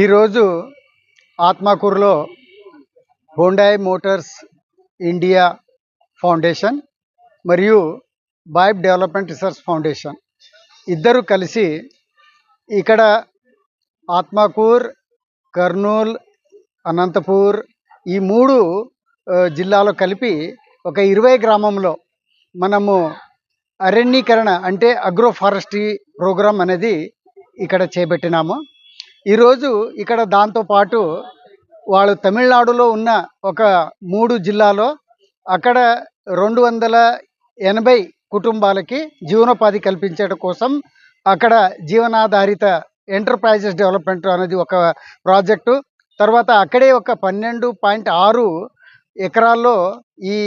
ఈరోజు ఆత్మకూరులో Hyundai motors India foundation మరియు బాయిబ్ డెవలప్మెంట్ రీసెర్చ్ ఫౌండేషన్ ఇద్దరు కలిసి ఇక్కడ ఆత్మకూర్ కర్నూల్ అనంతపూర్ ఈ మూడు జిల్లాలో కలిపి ఒక ఇరవై గ్రామంలో మనము అరణ్యీకరణ అంటే అగ్రో ఫారెస్ట్రీ అనేది ఇక్కడ చేపట్టినాము. ఈరోజు ఇక్కడ దాంతోపాటు వాళ్ళు తమిళనాడులో ఉన్న ఒక మూడు జిల్లాలో అక్కడ రెండు వందల ఎనభై కుటుంబాలకి జీవనోపాధి కల్పించడం కోసం అక్కడ జీవనాధారిత ఎంటర్ప్రైజెస్ డెవలప్మెంట్ అనేది ఒక ప్రాజెక్టు. తర్వాత అక్కడే ఒక పన్నెండు పాయింట్ ఆరు ఎకరాల్లో ఈ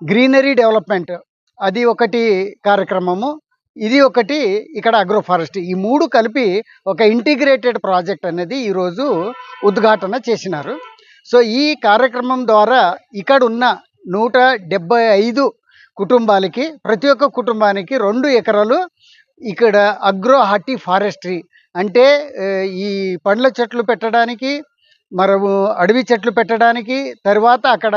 గ్రీనరీ డెవలప్మెంట్ అది ఒకటి కార్యక్రమము. ఇది ఒకటి ఇక్కడ అగ్రో ఫారెస్ట్ ఈ మూడు కలిపి ఒక ఇంటిగ్రేటెడ్ ప్రాజెక్ట్ అనేది ఈరోజు ఉద్ఘాటన చేసినారు. సో ఈ కార్యక్రమం ద్వారా ఇక్కడ ఉన్న నూట డెబ్బై ఐదు కుటుంబాలకి ప్రతి ఒక్క కుటుంబానికి రెండు ఎకరాలు ఇక్కడ అగ్రో హార్టీ ఫారెస్ట్రీ అంటే ఈ పండ్ల చెట్లు పెట్టడానికి మనము అడవి చెట్లు పెట్టడానికి తర్వాత అక్కడ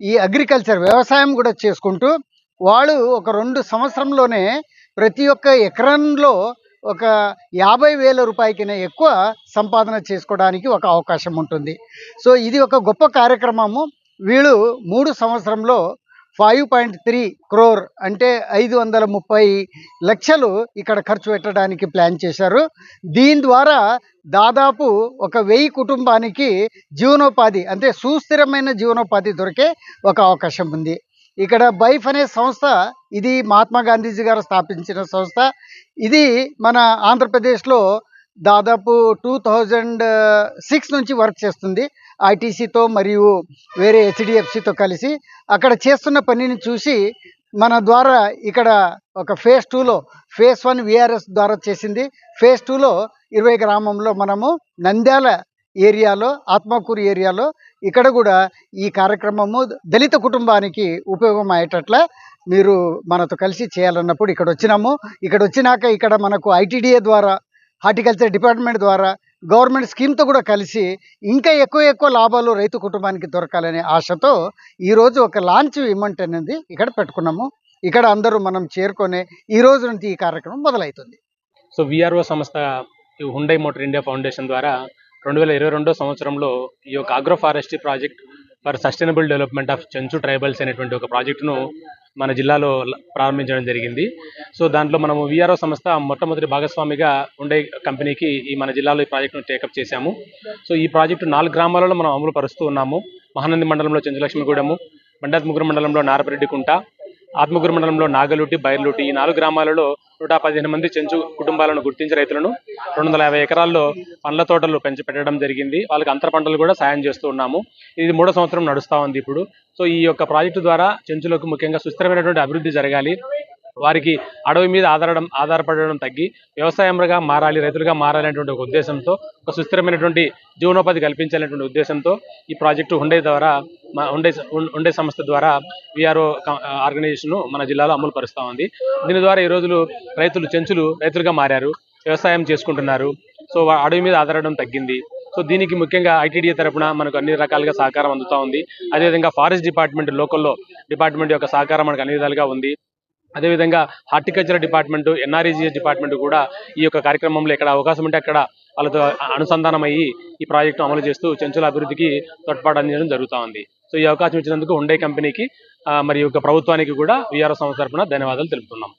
ఈ అగ్రికల్చర్ వ్యవసాయం కూడా చేసుకుంటూ వాళ్ళు ఒక రెండు సంవత్సరంలోనే ప్రతి ఒక్క ఎకరంలో ఒక యాభై వేల రూపాయకినే ఎక్కువ సంపాదన చేసుకోవడానికి ఒక అవకాశం ఉంటుంది. సో ఇది ఒక గొప్ప కార్యక్రమము. వీళ్ళు మూడు సంవత్సరంలో ఫైవ్ పాయింట్ త్రీ క్రోర్ అంటే ఐదు వందల ముప్పై లక్షలు ఇక్కడ ఖర్చు పెట్టడానికి ప్లాన్ చేశారు. దీని ద్వారా దాదాపు ఒక వెయ్యి కుటుంబానికి జీవనోపాధి అంటే సుస్థిరమైన జీవనోపాధి దొరికే ఒక అవకాశం ఉంది. ఇక్కడ బైఫ్ అనే సంస్థ ఇది మహాత్మా గాంధీజీ గారు స్థాపించిన సంస్థ. ఇది మన ఆంధ్రప్రదేశ్లో దాదాపు టూ థౌజండ్ సిక్స్ నుంచి వర్క్ చేస్తుంది. ఐటీసీతో మరియు వేరే హెచ్డిఎఫ్సితో కలిసి అక్కడ చేస్తున్న పనిని చూసి మన ద్వారా ఇక్కడ ఒక ఫేజ్ టూలో ఫేజ్ వన్ విఆర్ఎస్ ద్వారా చేసింది. ఫేజ్ టూలో ఇరవై గ్రామంలో మనము నంద్యాల ఏరియాలో ఆత్మకూరు ఏరియాలో ఇక్కడ కూడా ఈ కార్యక్రమము దళిత కుటుంబానికి ఉపయోగం అయ్యేటట్ల మీరు మనతో కలిసి చేయాలన్నప్పుడు ఇక్కడ వచ్చినాము. ఇక్కడ వచ్చినాక ఇక్కడ మనకు ఐటీడీఏ ద్వారా హార్టికల్చర్ డిపార్ట్మెంట్ ద్వారా గవర్నమెంట్ స్కీమ్తో కూడా కలిసి ఇంకా ఎక్కువ ఎక్కువ లాభాలు రైతు కుటుంబానికి దొరకాలనే ఆశతో ఈరోజు ఒక లాంచ్ ఇవ్వమంట్ అనేది ఇక్కడ పెట్టుకున్నాము. ఇక్కడ అందరూ మనం చేరుకొని ఈ రోజు నుంచి ఈ కార్యక్రమం మొదలవుతుంది సో విఆర్ఓ సంస్థ హుండై మోటార్ ఇండియా ఫౌండేషన్ ద్వారా రెండు వేల ఇరవై రెండో సంవత్సరంలో ఈ యొక్క agro forestry project for sustainable development of Chenchu tribals అనేటువంటి ఒక ప్రాజెక్టును మన జిల్లాలో ప్రారంభించడం జరిగింది. సో దాంట్లో మనము విఆర్ఓ సంస్థ మొట్టమొదటి భాగస్వామిగా ఉండే కంపెనీకి ఈ మన జిల్లాలో ఈ ప్రాజెక్టును టేకప్ చేశాము. సో ఈ ప్రాజెక్టు నాలుగు గ్రామాలలో మనం అమలు పరుస్తూ ఉన్నాము. మహానంది మండలంలో చెంచులక్ష్మిగూడెము ముగ్గురు మండలంలో నారపరెడ్డికుంట ఆత్మగురు మండలంలో నాగలూటి బైర్లూటి ఈ నాలుగు గ్రామాలలో నూట పదిహేను మంది చెంచు కుటుంబాలను గుర్తించి రైతులను రెండు వందల యాభై ఎకరాల్లో పండ్ల తోటలు పెంచి పెట్టడం జరిగింది. వాళ్ళకి అంతర పంటలు కూడా సాయం చేస్తూ ఉన్నాము. ఇది మూడో సంవత్సరం నడుస్తూ ఉంది ఇప్పుడు. సో ఈ యొక్క ప్రాజెక్టు ద్వారా చెంచులకు ముఖ్యంగా సుస్థిరమైనటువంటి అభివృద్ధి జరగాలి. వారికి అడవి మీద ఆధారడం ఆధారపడడం తగ్గి వ్యవసాయంగా మారాలి రైతులుగా మారాలి అనేటువంటి ఒక ఉద్దేశంతో ఒక సుస్థిరమైనటువంటి జీవనోపాధి కల్పించాలనేటువంటి ఉద్దేశంతో ఈ ప్రాజెక్టు ఉండే ద్వారా మా ఉండే సంస్థ ద్వారా విఆర్ఓ ఆర్గనైజేషన్ మన జిల్లాలో అమలు పరుస్తూ ఉంది. దీని ద్వారా ఈ రోజులు రైతులు చెంచులు రైతులుగా మారారు వ్యవసాయం చేసుకుంటున్నారు. సో అడవి మీద ఆధారపడడం తగ్గింది. సో దీనికి ముఖ్యంగా ఐటీడీఏ తరపున మనకు అన్ని రకాలుగా సహకారం అందుతూ ఉంది. అదేవిధంగా ఫారెస్ట్ డిపార్ట్మెంట్ లోకల్లో డిపార్ట్మెంట్ యొక్క సహకారం మనకు అన్ని విధాలుగా ఉంది. అదేవిధంగా హార్టికల్చర్ డిపార్ట్మెంట్ ఎన్ఆర్ఈజీఎస్ డిపార్ట్మెంట్ కూడా ఈ యొక్క కార్యక్రమంలో ఎక్కడ అవకాశం ఉంటే అక్కడ వాళ్ళతో అనుసంధానం అయ్యి ఈ ప్రాజెక్టు అమలు చేస్తూ చెంచుల అభివృద్ధికి తోడ్పాటు అందించడం జరుగుతూ ఉంది సో ఈ అవకాశం ఇచ్చినందుకు ఉండే కంపెనీకి మరి మరియు యొక్క ప్రభుత్వానికి కూడా విఆర్ఓ సంస్థ తరపున ధన్యవాదాలు తెలుపుతున్నాం.